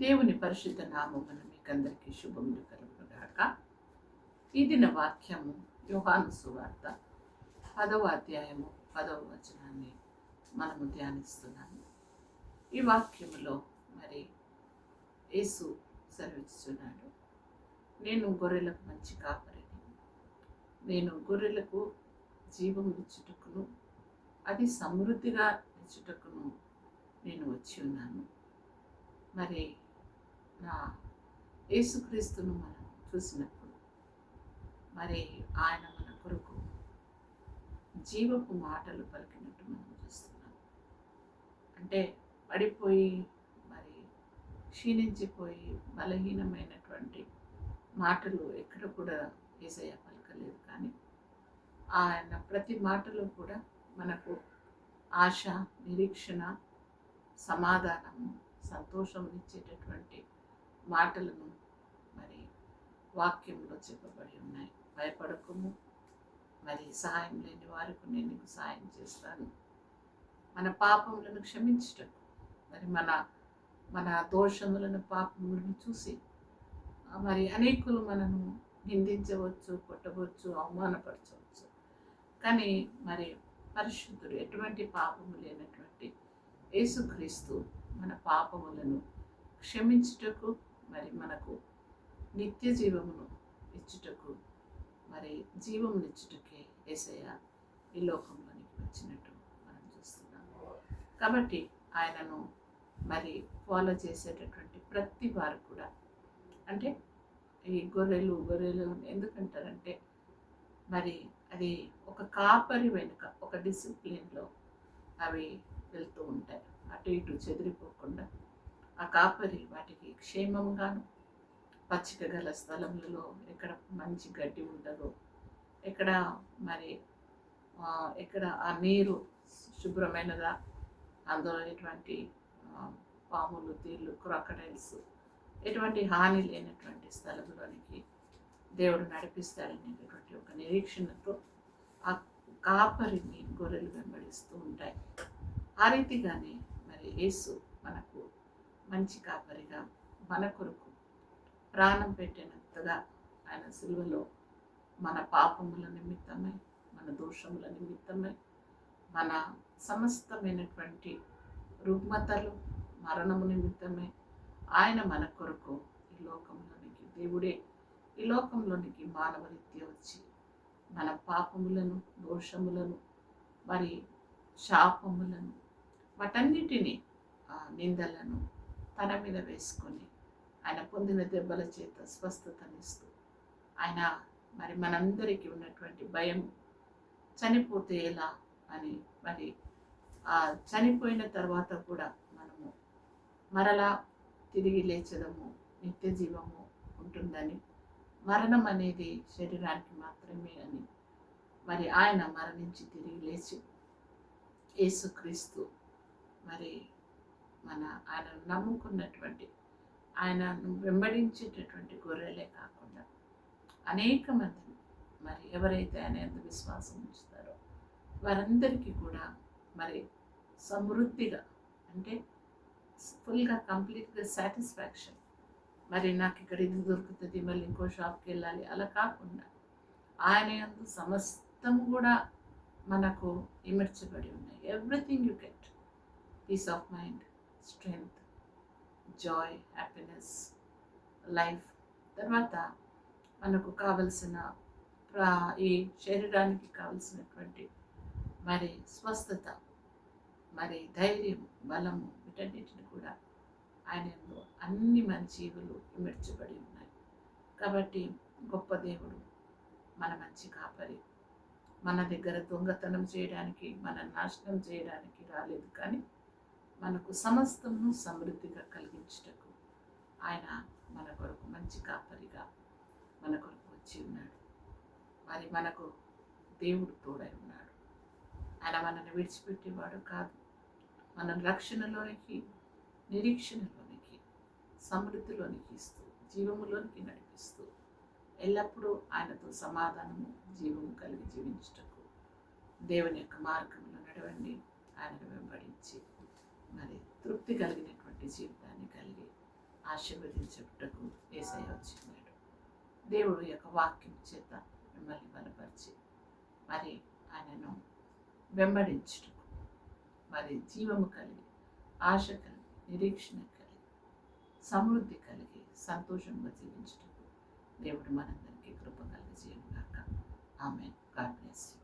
దేవుని పరిశుద్ధ నామమున మీకందరికీ శుభములు కలుగుగాక ఈ దిన వాక్యము యోహాను సువార్త పదవ అధ్యాయము పదవ వచనాన్ని మనము ధ్యానిస్తున్నాము. ఈ వాక్యములో మరి యేసు సెలవిస్తున్నాడు నేను గొర్రెలకు మంచి కాపరిని. నేను గొర్రెలకు జీవం ఇచ్చుటకును అది సమృద్ధిగా ఇచ్చుటకును నేను వచ్చి ఉన్నాను. మరి నా యేసుక్రీస్తును మనం చూసినప్పుడు మరి ఆయన మన కొరకు జీవపు మాటలు పలికినట్టు మనం చూస్తున్నాం. అంటే పడిపోయి మరి క్షీణించిపోయి బలహీనమైనటువంటి మాటలు ఎక్కడ కూడా ఏసయ్య పలకలేదు. కానీ ఆయన ప్రతి మాటలో కూడా మనకు ఆశ నిరీక్షణ సమాధానము సంతోషం ఇచ్చేటటువంటి మాటలను మరి వాక్యంలో చెప్పబడి ఉన్నాయి. భయపడకము. మరి సహాయం లేని వారికి నేను నీకు సహాయం చేస్తాను. మన పాపములను క్షమించటకు మరి మన మన దోషములను పాపములను చూసి మరి అనేకులు మనను నిందించవచ్చు కొట్టవచ్చు అవమానపరచవచ్చు. కానీ మరి పరిశుద్ధుడు ఎటువంటి పాపము లేనటువంటి యేసుక్రీస్తు మన పాపములను క్షమించుటకు మరి మనకు నిత్య జీవమును ఇచ్చుటకు మరి జీవమునిచ్చుటకే యేసయ్య ఈ లోకంలోనికి వచ్చినట్టు మనం చూస్తున్నాం. కాబట్టి ఆయనను మరి ఫాలో చేసేటటువంటి ప్రతి వారు కూడా అంటే ఈ గొర్రెలు గొర్రెలు ఎందుకంటారంటే మరి అది ఒక కాపరి వెనుక ఒక డిసిప్లిన్లో అవి వెళ్తూ ఉంటాయి. అటు ఇటు చెదిరిపోకుండా ఆ కాపరి వాటికి క్షేమంగాను పచ్చిక గల స్థలములలో ఎక్కడ మంచి గడ్డి ఉండదో ఎక్కడ మరి ఎక్కడ ఆ నీరు శుభ్రమైనదా అందులో ఎటువంటి పాములు తీళ్ళు క్రాకడైల్స్ ఎటువంటి హాని లేనటువంటి స్థలంలోనికి దేవుడు నడిపిస్తాడనేటటువంటి ఒక నిరీక్షణతో ఆ కాపరిని గొర్రెలు వెంబడిస్తూ ఉంటాయి. ఆ రీతిగానే యేసు మనకు మంచి కాపరిగా మన కొరకు ప్రాణం పెట్టినంతగా ఆయన సిలువలో మన పాపముల నిమిత్తమై మన దోషముల నిమిత్తమై మన సమస్తమైనటువంటి రుగ్మతలు మరణము నిమిత్తమే ఆయన మన కొరకు ఈ లోకంలోనికి దేవుడే ఈ లోకంలోనికి మానవరీత్య వచ్చి మన పాపములను దోషములను మరి శాపములను వాటన్నిటినీ ఆ నిందలను తన మీద వేసుకొని ఆయన పొందిన దెబ్బల చేత స్వస్థతనిస్తూ ఆయన మరి మనందరికీ ఉన్నటువంటి భయం చనిపోతే ఎలా అని మరి ఆ చనిపోయిన తర్వాత కూడా మనము మరలా తిరిగి లేచడము నిత్య జీవము ఉంటుందని మరణం అనేది శరీరానికి మాత్రమే అని మరి ఆయన మరణించి తిరిగి లేచి యేసుక్రీస్తు మరి మన ఆయన నమ్ముకున్నటువంటి ఆయన వెంబడించేటటువంటి గొర్రెలే కాకుండా అనేక మంది మరి ఎవరైతే ఆయన ఎంత విశ్వాసం ఉంచుతారో వారందరికీ కూడా మరి సమృద్ధిగా అంటే ఫుల్గా కంప్లీట్గా సాటిస్ఫాక్షన్. మరి నాకు ఇక్కడ ఇది దొరుకుతుంది మళ్ళీ ఇంకో షాప్కి వెళ్ళాలి అలా కాకుండా ఆయన ఎందు సమస్తం కూడా మనకు ఇమర్చబడి ఉన్నాయి. Everything you get peace of mind strength joy happiness life తర్వాత మనకు కావలసిన ప్రా- ఈ శరీరానికి కావలసినటువంటి మరి స్వస్థత మరి ధైర్యం బలము వీటన్నిటిని కూడా ఆయనలో అన్ని మంచివులు ఇమర్చబడి ఉన్నాయి. కాబట్టి గొప్ప దేవుడు మన మంచి కాపరి. మన దగ్గర దొంగతనం చేయడానికి మన నాశనం చేయడానికి రాలేదు కానీ మనకు సమస్తము సమృద్ధిగా కలిగించుటకు ఆయన మన కొరకు మంచి కాపరిగా మన కొరకు వచ్చి ఉన్నాడు. మరి మనకు దేవుడు తోడై ఉన్నాడు. ఆయన మనల్ని విడిచిపెట్టేవాడు కాదు. మన రక్షణలోనికి నిరీక్షణలోనికి సమృద్ధిలోనికి ఇస్తూ జీవములోనికి నడిపిస్తూ ఎల్లప్పుడూ ఆయనతో సమాధానము జీవము కలిగి జీవించుటకు దేవుని యొక్క మార్గంలో నడవండి. ఆయనను వెంబడించి మరి తృప్తి కలిగినటువంటి జీవితాన్ని కలిగి ఆశీర్వదించుటకు ఏసై వచ్చినాడు. దేవుడు యొక్క వాక్యం చేత మిమ్మల్ని బలపరిచి మరి ఆయనను వెంబడించుటకు మరి జీవము కలిగి ఆశ కలిగి నిరీక్షణ కలిగి సమృద్ధి కలిగి సంతోషంగా జీవించుటకు దేవుడు మనందరికీ కృప కలిగి చేయను ఆమె గాడ్ బ్లెస్ యూ.